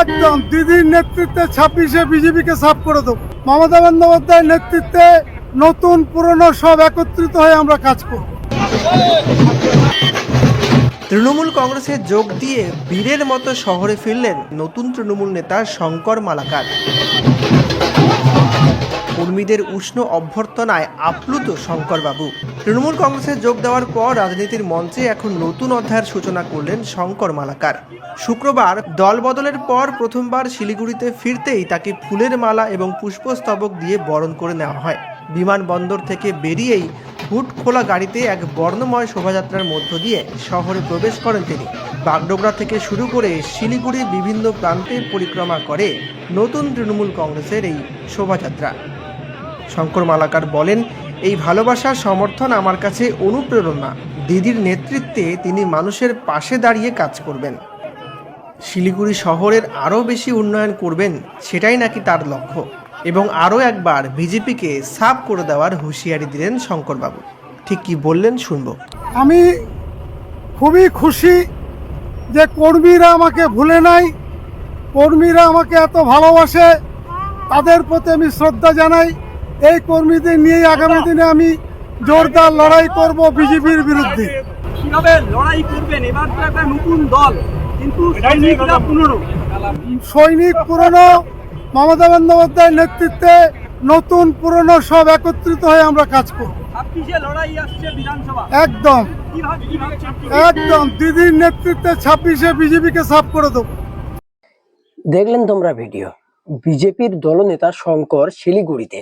একদম দিদির নেতৃত্বে ছাব্বিশে বিজেপিকে সাফ করে দেব। মমতা বন্দ্যোপাধ্যায়ের নেতৃত্বে নতুন পুরনো সব একত্রিত হয়ে আমরা কাজ করব। তৃণমূল কংগ্রেসে যোগ দিয়ে বীরের মতো শহরে ফিরলেন নতুন তৃণমূল নেতা শঙ্কর মালাকার। কর্মীদের উষ্ণ অভ্যর্থনায় আপ্লুত শঙ্করবাবু। তৃণমূল কংগ্রেসে যোগ দেওয়ার পর রাজনীতির মঞ্চে এখন নতুন অধ্যায়ের সূচনা করলেন শঙ্কর মালাকার। শুক্রবার দল বদলের পর প্রথমবার শিলিগুড়িতে ফিরতেই তাকে ফুলের মালা এবং পুষ্পস্তবক দিয়ে বরণ করে নেওয়া হয়। বিমানবন্দর থেকে বেরিয়েই হুট খোলা গাড়িতে এক বর্ণময় শোভাযাত্রার মধ্য দিয়ে শহরে প্রবেশ করেন তিনি। বাগডোগরা থেকে শুরু করে শিলিগুড়ির বিভিন্ন প্রান্তে পরিক্রমা করে নতুন তৃণমূল কংগ্রেসের এই শোভাযাত্রা। শঙ্কর মালাকার বলেন, এই ভালোবাসার সমর্থন আমার কাছে অনুপ্রেরণা। দিদির নেতৃত্বে তিনি মানুষের পাশে দাঁড়িয়ে কাজ করবেন। শিলিগুড়ি শহরের আরও বেশি উন্নয়ন করবেন, সেটাই নাকি তার লক্ষ্য? এবং আরও একবার বিজেপিকে সাফ করে দেওয়ার হুঁশিয়ারি দিলেন শঙ্করবাবু। ঠিক কি বললেন শুনব। আমি খুবই খুশি যে কর্মীরা আমাকে ভুলে নাই, কর্মীরা আমাকে এত ভালোবাসে। তাদের প্রতি আমি শ্রদ্ধা জানাই। এই কর্মীদের নিয়ে আগামী দিনে আমি জোরদার লড়াই করব বিজেপির বিরুদ্ধে। কীভাবে লড়াই করবেন? এবার তো একটা নতুন দল কিন্তু সৈনিকরা পুনরো। সৈনিক পুরনো মমতা বন্দ্যোপাধ্যায়ের নেতৃত্বে নতুন পুরনো সব একত্রিত হয়ে আমরা কাজ করব। ছাব্বিশে লড়াই আসছে বিধানসভা? একদম। একদম। দিদির নেতৃত্বে ছাব্বিশে বিজেপিকে সাফ করে দেবো। দেখলেন তোমরা ভিডিও। বিজেপির দলনেতা শঙ্কর শিলিগুড়িতে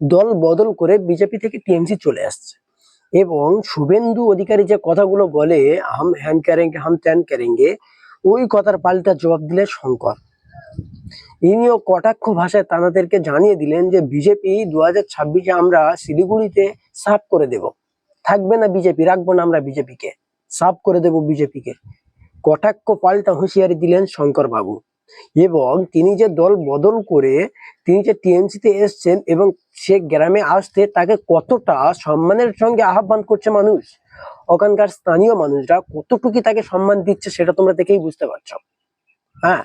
দল বদল করে বিজেপি থেকে টিএমসি চলে আসছে। এবং শুভেন্দু অধিকারী যে কথাগুলো বলে হাম হ্যান ক্যারেঙ্গে, হাম ত্যান ক্যারেঙ্গে ওই কথার পাল্টা জবাব দিলে শঙ্কর। ইনিও কটাক্ষ ভাষায় তানাদেরকে জানিয়ে দিলেন যে, বিজেপি দু হাজার ছাব্বিশে আমরা শিলিগুড়িতে সাফ করে দেব। থাকবে না বিজেপি, রাখব না আমরা বিজেপিকে। সাফ করে দেব বিজেপিকে। কটাক্ষ পাল্টা হুঁশিয়ারি দিলেন শঙ্কর বাবু এবং তিনি যে দল বদল করে তিনি যে টিএমসিতে এসছেন এবং সে গ্রামে আসতে তাকে কতটা সম্মানের সঙ্গে আহ্বান করছে মানুষ? ওখানকার স্থানীয় মানুষরা কতটুকু তাকে সম্মান দিচ্ছে সেটা তোমরা দেখেই বুঝতে পারছ। হ্যাঁ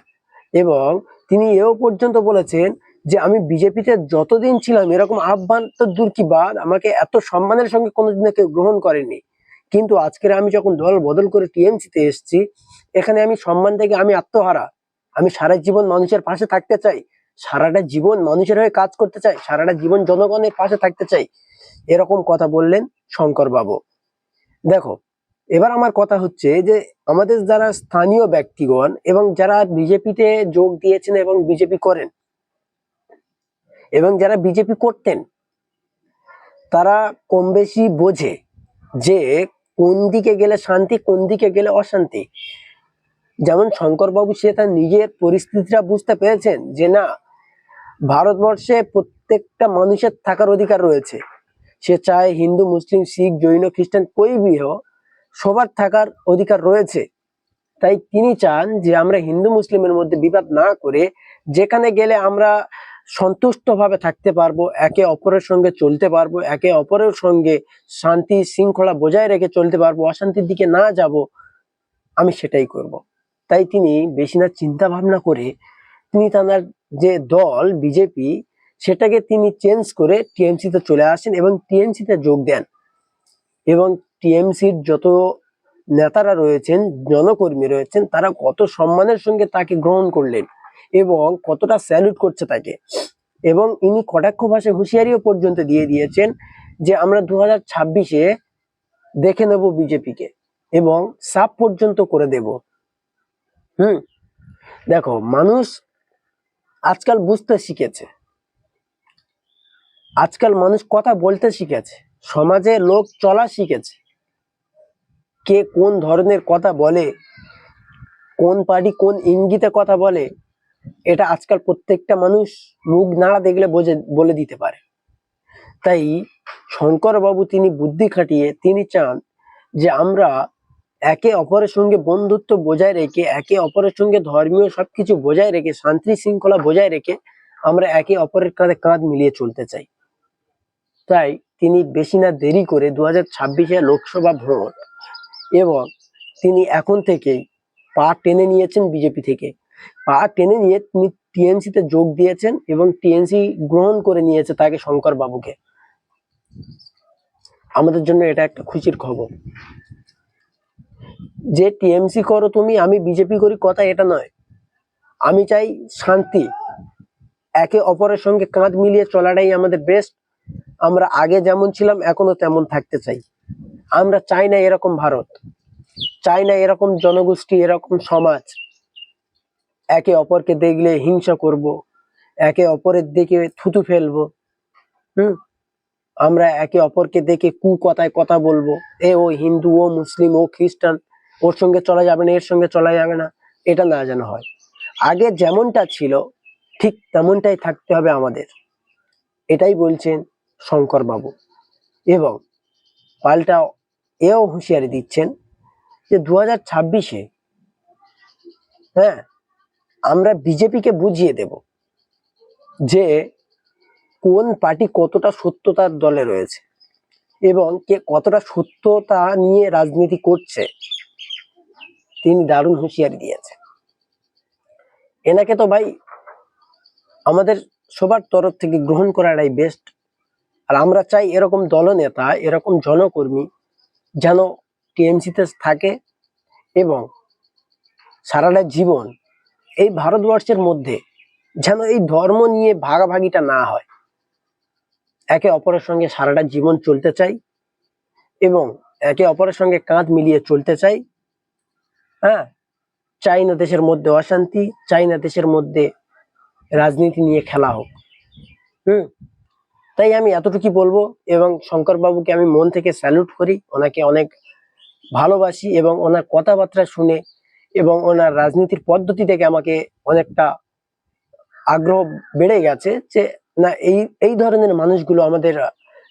এবং তিনি এও পর্যন্ত বলেছেন যে, আমি বিজেপিতে যতদিন ছিলাম এরকম আহ্বান তো দূর কি বাদ? আমাকে এত সম্মানের সঙ্গে কোনোদিন কেউ গ্রহণ করেনি। কিন্তু আজকের আমি যখন দল বদল করে টিএমসিতে এসেছি, এখানে আমি সম্মান থেকে আমি আত্মহারা। আমি সারা জীবন মানুষের পাশে থাকতে চাই। সারাটা জীবন মানুষের হয়ে কাজ করতে চাই। সারাটা জীবন জনগণের পাশে থাকতে চাই। এরকম কথা বললেন শঙ্কর বাবু দেখো, এবার আমার কথা হচ্ছে যে, আমাদের যারা স্থানীয় ব্যক্তিগণ এবং যারা বিজেপিতে যোগ দিয়েছেন এবং বিজেপি করেন এবং যারা বিজেপি করতেন, তারা কম বেশি বোঝে যে কোন দিকে গেলে শান্তি, কোন দিকে গেলে অশান্তি। যেমন শঙ্করবাবু সে তার নিজের পরিস্থিতিটা বুঝতে পেরেছেন যে না, ভারতবর্ষে প্রত্যেকটা মানুষের থাকার অধিকার রয়েছে সে চায় হিন্দু, মুসলিম, শিখ, জৈন, খ্রিস্টান, কই বি সবার থাকার অধিকার রয়েছে তাই তিনি চান যে আমরা হিন্দু, মুসলিমের মধ্যে বিবাদ না করে যেখানে গেলে আমরা সন্তুষ্টভাবে থাকতে পারব, একে অপরের সঙ্গে চলতে পারব, একে অপরের সঙ্গে শান্তি, শৃঙ্খলা বজায় রেখে চলতে পারব, অশান্তির দিকে না যাব, আমি সেটাই করব। তাই তিনি বেশি না চিন্তা ভাবনা করে তিনি তার যে দল, বিজেপি, সেটাকে তিনি চেঞ্জ করে টিএমসি তে চলে আসেন এবং টিএমসি তে যোগ দেন। এবং টিএমসির যত নেতারা রয়েছেন, জনকর্মী রয়েছেন, তারা কত সম্মানের সঙ্গে তাকে গ্রহণ করলেন এবং কতটা স্যালুট করছে তাকে। এবং ইনি কটাক্ষ ভাষায় হুঁশিয়ারিও পর্যন্ত দিয়ে দিয়েছেন যে আমরা দু হাজার দেখে নেব বিজেপিকে এবং সাপ পর্যন্ত করে দেব। হুম? দেখো, মানুষ আজকাল বুঝতে শিখেছে। আজকাল মানুষ কথা বলতে শিখেছে। সমাজে লোক চলা শিখেছে। কে কোন ধরনের কথা বলে, কোন পার্টি কোন ইঙ্গিতে কথা বলে, এটা আজকাল প্রত্যেকটা মানুষ মুখ নাড়া দেখলে বোঝে, বলে দিতে পারে। তাই শঙ্কর বাবু তিনি বুদ্ধি খাটিয়ে তিনি চান যে আমরা একে অপরের সঙ্গে বন্ধুত্ব বজায় রেখে, একে অপরের সঙ্গে ধর্মীয় সবকিছু বজায় রেখে, শান্তি শৃঙ্খলা বজায় রেখে আমরা একে অপরের কাঁধে কাঁধ মিলিয়ে চলতে চাই। তাই তিনি বেশি না দেরি করে দু হাজার ছাব্বিশে লোকসভা ভোট এবং তিনি এখন থেকেই পা টেনে নিয়েছেন বিজেপি থেকে। পা টেনে নিয়ে তিনি টিএমসি তে যোগ দিয়েছেন এবং টিএমসি গ্রহণ করে নিয়েছে তাকে শঙ্কর বাবুকে আমাদের জন্য এটা একটা খুশির খবর। যে টিএমসি করো তুমি, আমি বিজেপি করি কথা এটা নয়। আমি চাই শান্তি। একে অপরের সঙ্গে কাঁধ মিলিয়ে চলাটাই আমাদের বেস্ট আমরা আগে যেমন ছিলাম, এখনও তেমন থাকতে চাই। আমরা চাই না এরকম ভারত। চাই না এরকম জনগোষ্ঠী, এরকম সমাজ। একে অপরকে দেখলে হিংসা করব। একে অপরের দিকে থুতু ফেলব। হুম? আমরা একে অপরকে দেখে কু কথায় কথা বলব। এ ও হিন্দু, ও মুসলিম, ও খ্রিস্টান ওর সঙ্গে চলা যাবে না, এর সঙ্গে চলা যাবে না, এটা না যেন হয়। আগে যেমনটা ছিল, ঠিক তেমনটাই থাকতে হবে আমাদের। এটাই বলছেন শঙ্কর বাবু এবং পাল্টা এও হুঁশিয়ারি দিচ্ছেন যে দু হাজার ছাব্বিশে হ্যাঁ আমরা বিজেপিকে বুঝিয়ে দেব যে কোন পার্টি কতটা সত্যতার দলে রয়েছে এবং কে কতটা সত্যতা নিয়ে রাজনীতি করছে। তিনি দারুণ হুঁশিয়ারি দিয়েছেন। এনাকে তো ভাই আমাদের সবার তরফ থেকে গ্রহণ করাটাই বেস্ট আর আমরা চাই এরকম দলনেতা, এরকম জনকর্মী যেন টিএমসিতে থাকে এবং সারাটা জীবন এই ভারতবর্ষের মধ্যে যেন এই ধর্ম নিয়ে ভাগাভাগিটা না হয়। একে অপরের সঙ্গে সারাটা জীবন চলতে চাই এবং একে অপরের সঙ্গে কাঁধ মিলিয়ে চলতে চাই। হ্যাঁ? চাইনা দেশের মধ্যে অশান্তি চাইনা দেশের মধ্যে রাজনীতি নিয়ে খেলা হোক। হুম? তাই আমি এতটুকুই বলব এবং শঙ্কর বাবুকে আমি মন থেকে স্যালুট করি। ওনাকে অনেক ভালোবাসি এবং ওনার কথাবার্তা শুনে এবং ওনার রাজনীতির পদ্ধতি থেকে আমাকে অনেকটা আগ্রহ বেড়ে গেছে যে, না, এই এই ধরনের মানুষগুলো আমাদের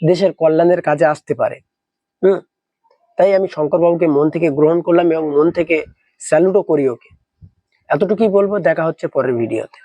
দেশের কল্যাণের কাজে আসতে পারে। হুম? তাই আমি শঙ্কর বাবুকে মন থেকে গ্রহণ করলাম এবং মন থেকে স্যালুটও করি ওকে। এতটুকুই বলব দেখা হচ্ছে পরের ভিডিওতে